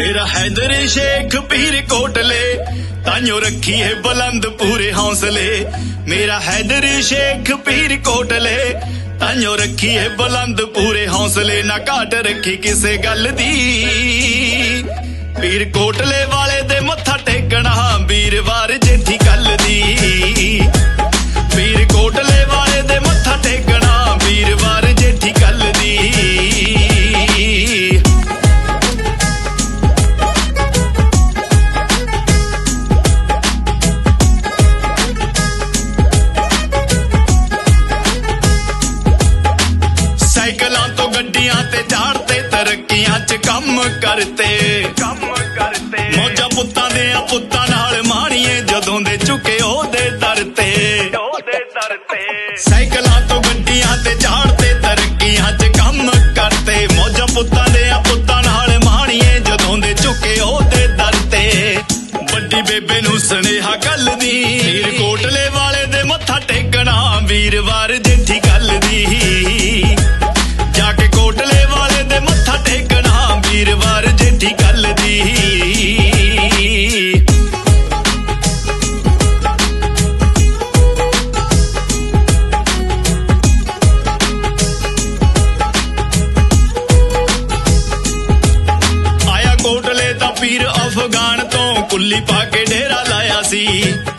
ਮੇਰਾ ਹੈਦਰ ਸ਼ੇਖ ਪੀਰ ਕੋਟਲੇ ਤਾਂਯੋ ਰੱਖੀ ਹੈ ਬੁਲੰਦ ਪੂਰੇ ਹੌਸਲੇ। ਮੇਰਾ ਹੈਦਰ ਸ਼ੇਖ ਪੀਰ ਕੋਟਲੇ ਤਾਂਯੋ ਰੱਖੀ ਹੈ ਬੁਲੰਦ ਪੂਰੇ ਹੌਸਲੇ। ਨਾ ਘਾਟ ਰੱਖੀ ਕਿਸੇ ਗੱਲ ਦੀ। ਪੀਰ ਕੋਟਲੇ ਗੱਡੀਆਂ ਤੇ ਝਾੜਤੇ ਤਰੱਕੀਆਂ 'ਚ ਕੰਮ ਕਰਤੇ। ਕੰਮ ਕਰਤੇ। ਮੋਜਾ ਪੁੱਤਾਂ ਦੇ ਆ ਪੁੱਤਾਂ ਨਾਲ ਮਾਣੀਏ ਜਦੋਂ ਦੇ ਝੁਕੇ ਉਹਦੇ ਦਰ ਤੇ। ਉਹਦੇ ਦਰ ਤੇ। ਸਾਈਕਲਾਂ ਤੋਂ ਗੱਡੀਆਂ ਤੇ ਝਾੜਤੇ ਤਰੱਕੀਆਂ 'ਚ ਕੰਮ ਕਰਤੇ। ਮੋਜਾ ਪੁੱਤਾਂ ਦੇ ਆ ਪੁੱਤਾਂ ਨਾਲ ਮਾਣੀਏ ਜਦੋਂ ਦੇ ਝੁਕੇ ਉਹਦੇ ਦਰ ਤੇ। ਵੱਡੀ ਬੇਬੇ ਨੂੰ ਸੁਨੇਹਾ ਗੱਲ ਦੀ। ਵੀਰ ਕੋਟਲੇ ਵਾਲੇ ਦੇ ਮੱਥਾ ਟੇਕਣਾ ਵੀਰਵਾਰ ਜੇਠੀ ਗੱਲ ਦੀ। ਅਫਗਾਨ ਤੋਂ ਕੁੱਲੀ ਪਾ ਕੇ ਡੇਰਾ ਲਾਇਆ ਸੀ।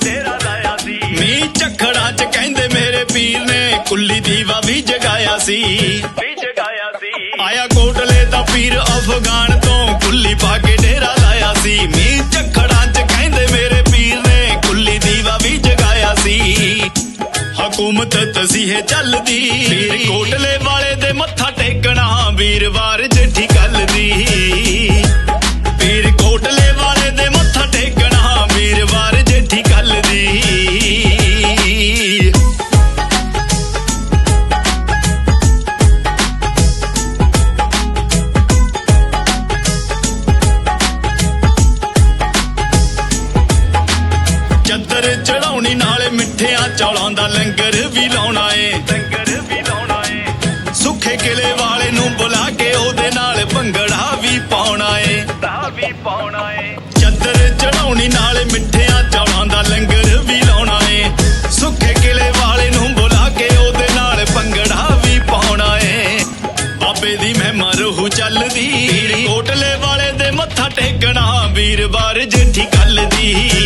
ਡੇਰਾ ਲਾਇਆ ਸੀ। ਮੀਂਹ ਝਖੜਾਂ ਚ ਕਹਿੰਦੇ ਮੇਰੇ ਪੀਰ ਨੇ ਕੁੱਲੀ ਦੀਵਾ ਵੀ ਜਗਾਇਆ ਸੀ। ਵੀ ਜਗਾਇਆ ਸੀ। ਆਇਆ ਕੋਟਲੇ ਦਾ ਪੀਰ ਅਫਗਾਨ ਤੋਂ ਕੁੱਲੀ ਪਾ ਕੇ ਡੇਰਾ ਲਾਇਆ ਸੀ। ਮੀਂਹ ਝਖੜਾਂ ਚ ਕਹਿੰਦੇ ਮੇਰੇ ਪੀਰ ਨੇ ਕੁੱਲੀ ਦੀਵਾ ਵੀ ਜਗਾਇਆ ਸੀ। ਹਕੂਮਤ ਤਸੀਹੇ ਚੱਲਦੀ। ਪੀਰ ਕੋਟਲੇ ਵਾਲੇ ਦੇ ਮੱਥਾ ਟੇਕਣਾ ਵੀਰਵਾਰ ਜੇਠੀ ਗੱਲ ਦੀ। ਚੱਦਰ ਚੜਾਉਣੀ, ਨਾਲੇ ਮਿੱਠਿਆਂ ਚੌਲਾਂ ਦਾ ਲੰਗਰ ਵੀ ਲਾਉਣਾ ਏ। ਲੰਗਰ ਵੀ ਲਾਉਣਾ ਏ ਸੁੱਖੇ ਕਿਲੇ ਵਾਲੇ ਨੂੰ ਬੁਲਾ ਕੇ ਉਹਦੇ ਨਾਲ ਭੰਗੜਾ ਵੀ ਪਾਉਣਾ ਏ। ਦਾ ਵੀ ਪਾਉਣਾ ਏ ਚੱਦਰ ਚੜਾਉਣੀ, ਨਾਲੇ ਮਿੱਠਿਆਂ ਚੌਲਾਂ ਦਾ ਲੰਗਰ ਵੀ ਲਾਉਣਾ ਏ। ਸੁੱਖੇ ਕਿਲੇ ਵਾਲੇ ਨੂੰ ਬੁਲਾ ਕੇ ਉਹਦੇ ਨਾਲ ਭੰਗੜਾ ਵੀ ਪਾਉਣਾ ਏ। ਬਾਬੇ ਦੀ ਮਹਿਮਾ ਰੂਹ ਚੱਲਦੀ ਪੀਰ ਕੋਟਲੇ ਵਾਲੇ ਦੇ ਮੱਥਾ ਟੇਕਣਾ, ਵੀਰਵਾਰ ਜੇਠੀ ਗੱਲ ਦੀ।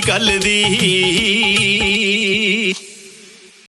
ਗੱਲ ਦੀ।